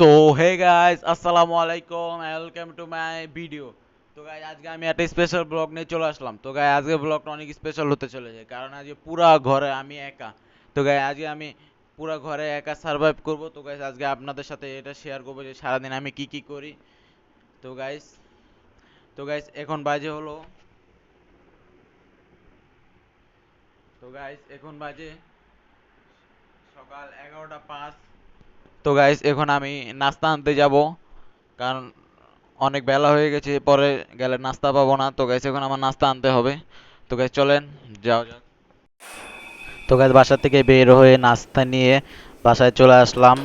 তো হে গাইস আসসালামু আলাইকুম ওয়েলকাম টু মাই ভিডিও তো গাইস আজকে আমি একটা স্পেশাল ব্লগ নিয়ে চলে আসলাম। তো গাইস আজকে ব্লগটা অনেক স্পেশাল হতে চলেছে, কারণ আজকে পুরা ঘরে আমি একা। তো গাইস আজকে আমি পুরা ঘরে একা সার্ভাইভ করব। তো গাইস আজকে আপনাদের সাথে এটা শেয়ার করব যে সারাদিন আমি কি কি করি। তো গাইস তো গাইস এখন বাজে হলো, তো গাইস এখন বাজে সকাল এগারোটা পাঁচ। তো গাইস এখন আমি নাস্তা আনতে যাব। কারণ অনেক বেলা হয়ে গেছে, পরে গেলে নাস্তা পাবো না। তো গাইস এখন আমার নাস্তা আনতে হবে। তো গাইস চলেন যাও তো গাইস বাসা থেকে বের হয়ে নাস্তা নিয়ে বাসায় চলে আসলাম।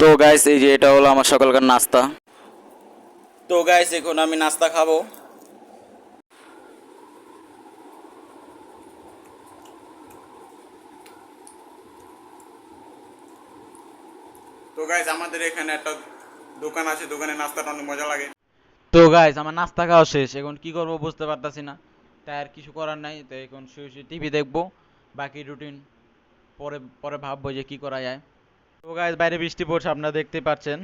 তো গাইস এই যে এটা হলো আমার সকালকার নাস্তা। তো গাইস এখন আমি নাস্তা খাব। তো গাইজ আমাদের এখানে একটা দোকান আছে দোকানে নাস্তাটা অনেক মজা লাগে। তো গাইস আমার নাস্তা খাওয়া শেষ। এখন কি করব বুঝতে পারতাছি না। তাই আর কিছু করার নাই। তো এখন শুয়ে শুয়ে টিভি দেখব। বাকি রুটিন পরে পরে ভাববো যে কি করা যায়। তো গাইস বাইরে বৃষ্টি পড়ছে আপনারা দেখতে পাচ্ছেন।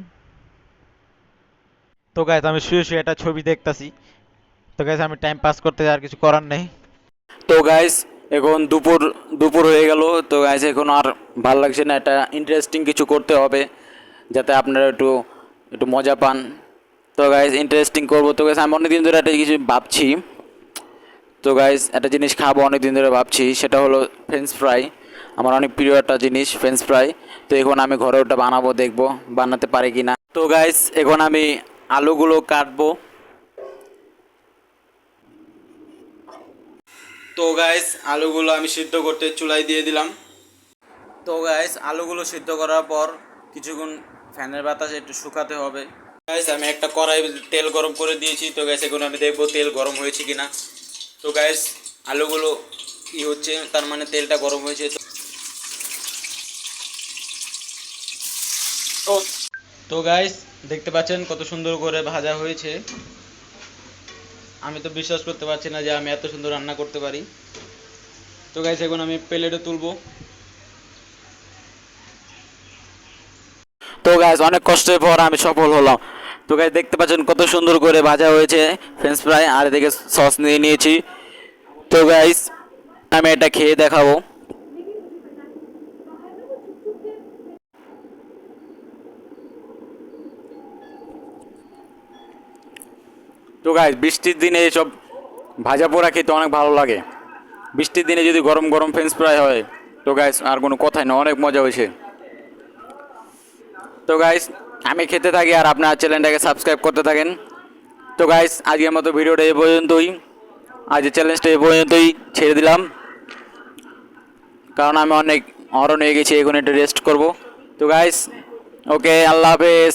তো গাইস আমি শুয়ে শুয়ে একটা ছবি দেখতাছি। তো গাইস আমি টাইম পাস করতে আর কিছু করার নেই। তো গাইস এখন দুপুর দুপুর হয়ে গেল। তো গাইস এখন আর ভালো লাগছে না। এটা ইন্টারেস্টিং কিছু করতে হবে, যাতে আপনারা একটু একটু মজা পান। তো গাইস ইন্টারেস্টিং করব। তো গাইস আমি অনেকদিন ধরে একটা কিছু ভাবছি। তো গাইস একটা জিনিস খাব অনেক দিন ধরে ভাবছি। সেটা হলো ফ্রেঞ্চ ফ্রাই আমার অনেক প্রিয় একটা জিনিস ফ্রেঞ্চ ফ্রাই তো এখন আমি ঘরে ওটা বানাবো, দেখব, বানাতে পারি কি না তো গাইস এখন আমি আলুগুলো কাটবো। তো গাইস আলুগুলো আমি সিদ্ধ করতে চুলাই দিয়ে দিলাম। তো গাইস আলুগুলো সিদ্ধ করার পর কিছুক্ষণ ফ্যানের বাতাসে একটু শুকাতে হবে। গাইস আমি একটা কড়াই তেল গরম করে দিয়েছি। তো গাইস এখন আমি দেখব তেল গরম হয়েছে কিনা। তো গাইস আলুগুলো কি হচ্ছে, তার মানে তেলটা গরম হয়েছে। তো গাইস দেখতে পাচ্ছেন কত সুন্দর করে ভাজা হয়েছে। আমি তো বিশ্বাস করতে পারছি না যে আমি এত সুন্দর রান্না করতে পারি। তো গাইস এখন আমি প্লেটে তুলবো। তো গাইস অনেক কষ্টের পর আমি সফল হলাম। তো গাইস দেখতে পাচ্ছেন কত সুন্দর করে ভাজা হয়েছে ফ্রেঞ্চ ফ্রাই আর এদিকে সস নিয়ে নিয়েছি। তো গাইস আমি এটা খেয়ে দেখাবো। তো গাইজ বৃষ্টির দিনে এসব ভাজা পোড়া খেতে অনেক ভালো লাগে। বৃষ্টির দিনে যদি গরম গরম ফ্রেঞ্চ ফ্রাই হয়, তো গাইস আর কোনো কথাই না, অনেক মজা হয়েছে। তো গাইস আমি খেতে থাকি আর আপনার চ্যানেলটাকে সাবস্ক্রাইব করতে থাকেন। তো গাইস আজকের মতো ভিডিওটা এ পর্যন্তই। আজকের চ্যালেঞ্জটা এ পর্যন্তই ছেড়ে দিলাম। কারণ আমি অনেক হরণ হয়ে গেছি, এখন একটু রেস্ট করব। তো গাইস ওকে আল্লাহ হাফেজ।